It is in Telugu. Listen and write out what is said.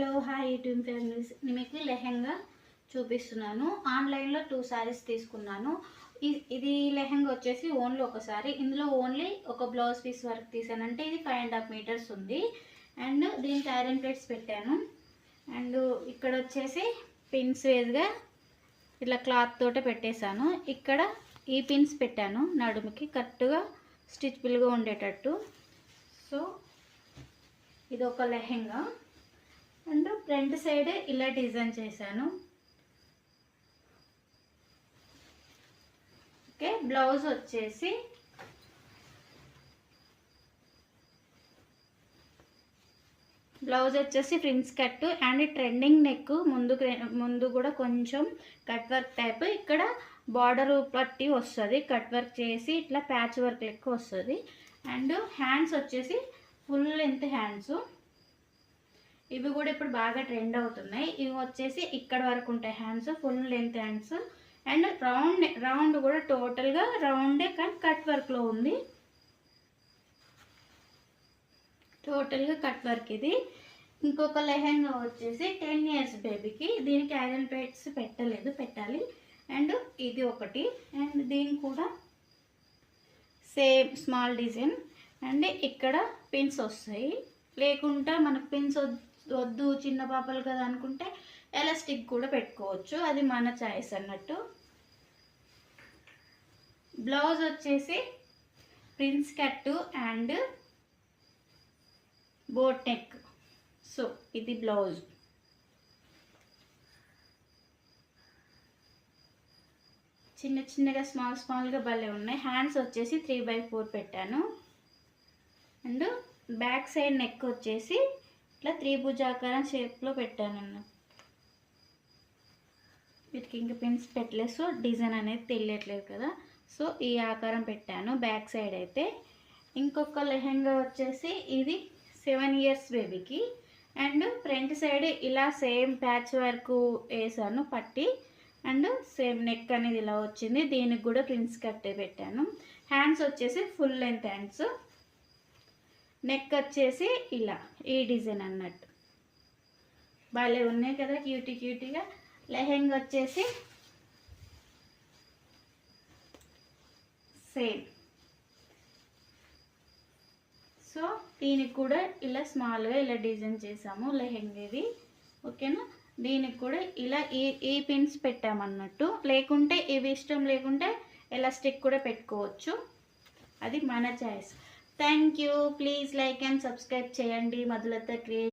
హలో హాయ్ యూట్యూబ్ ఫ్యామిలీస్ నేను మీకు లెహెంగా చూపిస్తున్నాను. ఆన్లైన్లో టూ శారీస్ తీసుకున్నాను. ఇది లెహెంగా వచ్చేసి ఓన్లీ ఒక సారీ. ఇందులో ఓన్లీ ఒక బ్లౌజ్ పీస్ వర్క్ తీసాను అంటే ఇది ఫైవ్ అండ్ హాఫ్ మీటర్స్ ఉంది. అండ్ దీనికి ఐరన్ ప్లేట్స్ పెట్టాను. అండ్ ఇక్కడ వచ్చేసి పిన్స్ వేజ్గా ఇట్లా క్లాత్ తోటే పెట్టేశాను. ఇక్కడ ఈ పిన్స్ పెట్టాను. నడుముకి కరెక్ట్గా స్టిచ్బుల్గా ఉండేటట్టు. సో ఇది ఒక లెహెంగా. అండ్ ఫ్రంట్ సైడ్ ఇలా డిజైన్ చేశాను. ఓకే బ్లౌజ్ వచ్చేసి బ్లౌజ్ వచ్చేసి prince cut and trending neck ముందు ముందు కూడా కొంచెం కట్ వర్క్ టైప్. ఇక్కడ బార్డర్ పట్టి వస్తుంది కట్ వర్క్ చేసి ఇట్లా ప్యాచ్ వర్క్ లెక్క వస్తుంది. అండ్ హ్యాండ్స్ వచ్చేసి ఫుల్ లెంత్ హ్యాండ్స్. ఇవి కూడా ఇప్పుడు బాగా ట్రెండ్ అవుతున్నాయి. ఇవి వచ్చేసి ఇక్కడ వరకు ఉంటాయి hands full length hands and round round కూడా టోటల్గా రౌండే కానీ కట్ వర్క్లో ఉంది. టోటల్గా కట్ వర్క్ ఇది. ఇంకొక లెహెంగా వచ్చేసి టెన్ ఇయర్స్ బేబీకి దీనికి ఐరన్ ప్లేట్స్ పెట్టలేదు పెట్టాలి. అండ్ ఇది ఒకటి. అండ్ దీని కూడా సేమ్ స్మాల్ డిజైన్ అండ్ ఇక్కడ పిన్స్ వస్తాయి. లేకుండా మనకు పిన్స్ వద్దు చిన్న పాపలు కదా అనుకుంటే ఎలాస్టిక్ కూడా పెట్టుకోవచ్చు. అది మన చాయిస్ అన్నట్టు. బ్లౌజ్ వచ్చేసి prince cut and boat neck. So ఇది బ్లౌజ్. చిన్న చిన్నగా స్మాల్ స్మాల్గా భలే ఉన్నాయి. హ్యాండ్స్ వచ్చేసి త్రీ బై ఫోర్ పెట్టాను. అండ్ బ్యాక్ సైడ్ నెక్ వచ్చేసి ఇట్లా త్రిభుజాకారం షేప్లో పెట్టాను అన్న వీటికి ఇంకా పిన్స్ పెట్టలేదు. సో డిజైన్ అనేది తెలియట్లేదు కదా. సో ఈ ఆకారం పెట్టాను. బ్యాక్ సైడ్ అయితే ఇంకొక లెహెంగా వచ్చేసి ఇది సెవెన్ ఇయర్స్ బేబీకి. అండ్ ఫ్రంట్ సైడ్ ఇలా సేమ్ ప్యాచ్ వర్క్ వేసాను పట్టి. అండ్ సేమ్ నెక్ అనేది ఇలా వచ్చింది. దీనికి కూడా ప్రిన్స్ కట్టే పెట్టాను. హ్యాండ్స్ వచ్చేసి ఫుల్ లెంత్ హ్యాండ్స్. నెక్ వచ్చేసి ఇలా ఈ డిజైన్ అన్నట్టు. భలే ఉన్నాయి కదా క్యూటీ క్యూటీగా. లెహెంగా వచ్చేసి సేమ్. సో దీనికి కూడా ఇలా స్మాల్గా ఇలా డిజైన్ చేసాము లెహెంగాది. ఓకేనా? దీనికి కూడా ఇలా ఈ ఈ పిన్స్ పెట్టామన్నట్టు. లేకుంటే ఇవి ఇష్టం లేకుంటే ఎలాస్టిక్ కూడా పెట్టుకోవచ్చు. అది మన choice. Thank you please like and subscribe చేయండి. మధులత క్రియేట్